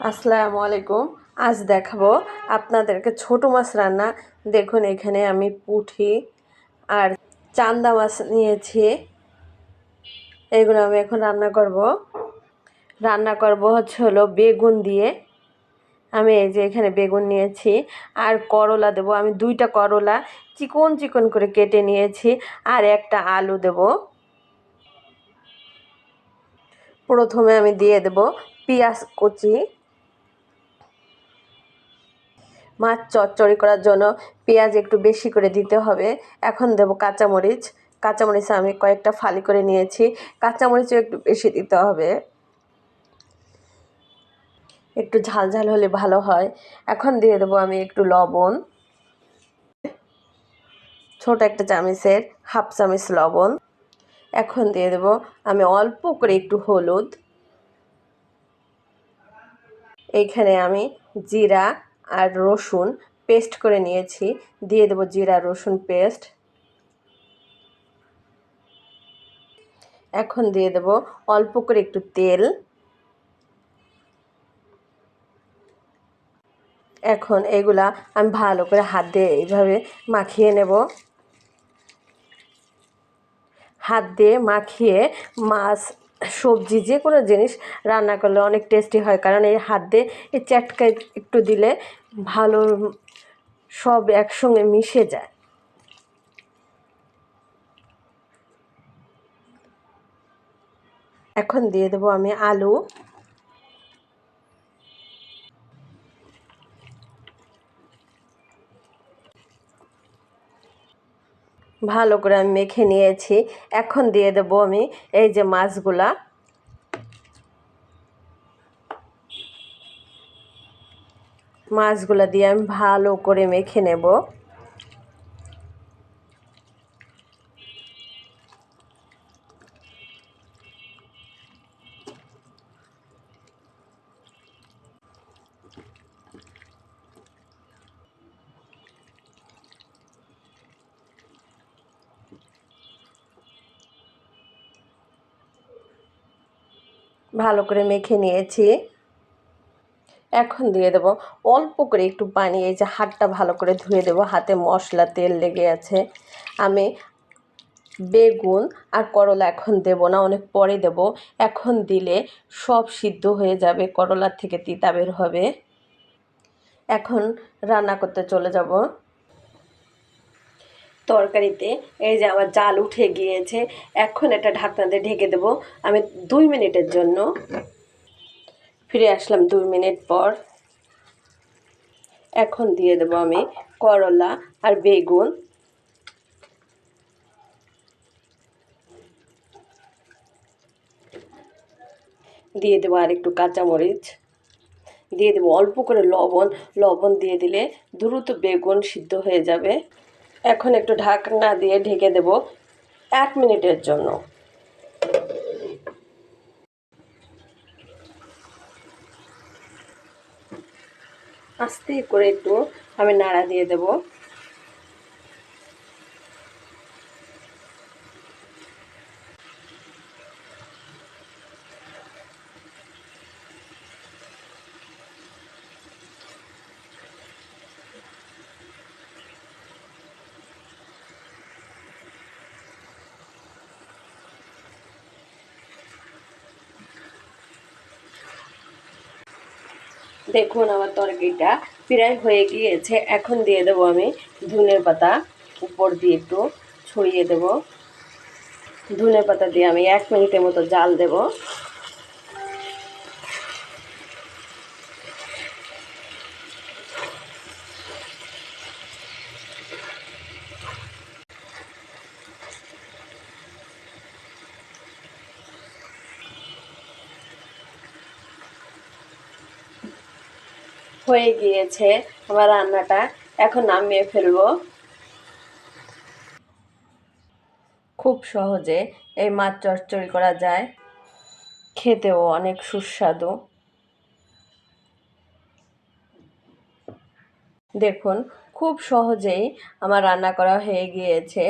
আসসালামু আলাইকুম। আজ দেখাবো আপনাদেরকে ছোট মাছ রান্না। দেখুন, এখানে আমি পুঁটি আর চান্দা মাছ নিয়েছি। এগুলো আমি এখন রান্না করব। রান্না করব হচ্ছে হলো বেগুন দিয়ে। আমি এই যে এখানে বেগুন নিয়েছি আর করলা দেবো। আমি দুইটা করলা চিকন চিকন করে কেটে নিয়েছি আর একটা আলু দেব। প্রথমে আমি দিয়ে দেব পেঁয়াজ কুচি। মাছ চচ্চড়ি করার জন্য পেঁয়াজ একটু বেশি করে দিতে হবে। এখন দেব কাঁচামরিচ। কাঁচামরিচ আমি কয়েকটা ফালি করে নিয়েছি। কাঁচামরিচও একটু বেশি দিতে হবে। একটু ঝাল ঝাল হলে ভালো হয়। এখন দিয়ে দেবো আমি একটু লবণ। ছোট একটা চামিচের হাফ চামিচ লবণ। এখন দিয়ে দেবো আমি অল্প করে একটু হলুদ। এইখানে আমি জিরা আর রসুন পেস্ট করে নিয়েছি। দিয়ে দেবো জিরা, রসুন পেস্ট। এখন দিয়ে দেব অল্প করে একটু তেল। এখন এগুলা আমি ভালো করে হাত দিয়ে এইভাবে মাখিয়ে নেব। হাত দিয়ে মাখিয়ে মাছ সবজি, যে কোনো জিনিস রান্না করলে অনেক টেস্টি হয়। কারণ এই হাত দিয়ে এই চ্যাটকা একটু দিলে ভালো সব একসঙ্গে মিশে যায়। এখন দিয়ে দেবো আমি আলু। ভালো করে আমি মেখে নিয়েছি। এখন দিয়ে দেব আমি এই যে মাছগুলা। মাছগুলা দিয়ে আমি ভালো করে মেখে নেব। ভালো করে মেখে নিয়েছি। এখন দিয়ে দেবো অল্প করে একটু পানি, এই যে হাতটা ভালো করে ধুয়ে দেবো, হাতে মশলা, তেল লেগে আছে। আমি বেগুন আর করলা এখন দেব না, অনেক পরে দেব। এখন দিলে সব সিদ্ধ হয়ে যাবে, করলার থেকে তিতা বের হবে। এখন রান্না করতে চলে যাব। তরকারিতে, এই যে আমার জাল উঠে গিয়েছে, এখন এটা ঢাকনাতে ঢেকে দেব। আমি দুই মিনিটের জন্য ফিরে আসলাম দুই মিনিট পর। এখন দিয়ে দেব আমি করলা আর বেগুন। দিয়ে দেবো আর একটু কাঁচামরিচ। দিয়ে দেবো অল্প করে লবণ। লবণ দিয়ে দিলে দ্রুত বেগুন সিদ্ধ হয়ে যাবে। এখন একটু ঢাকনা দিয়ে ঢেকে দেব এক মিনিটের জন্য। আস্তে করে একটু আমি নাড়া দিয়ে দেব। দেখুন আমার তরকারিটা প্রায় হয়ে গিয়েছে। এখন দিয়ে দেবো আমি ধনে পাতা, উপর দিয়ে একটু ছড়িয়ে দেব। ধনে পাতা দিয়ে আমি এক মিনিটের মতো জাল দেব। হয়ে গিয়েছে আমার রান্নাটা। এখন নামিয়ে ফেলব। খুব সহজে এই মাছ চচ্চড়ি করা যায়। খেতেও অনেক সুস্বাদু। দেখুন, খুব সহজেই আমার রান্না করা হয়ে গিয়েছে।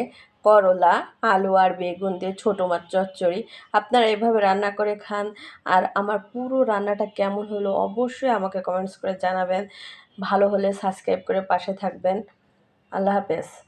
করলা, আলু আর বেগুন দিয়ে ছোটো মাছ চচ্চড়ি। আপনারা এভাবে রান্না করে খান। আর আমার পুরো রান্নাটা কেমন হলো অবশ্যই আমাকে কমেন্টস করে জানাবেন। ভালো হলে সাবস্ক্রাইব করে পাশে থাকবেন। আল্লাহ হাফেজ।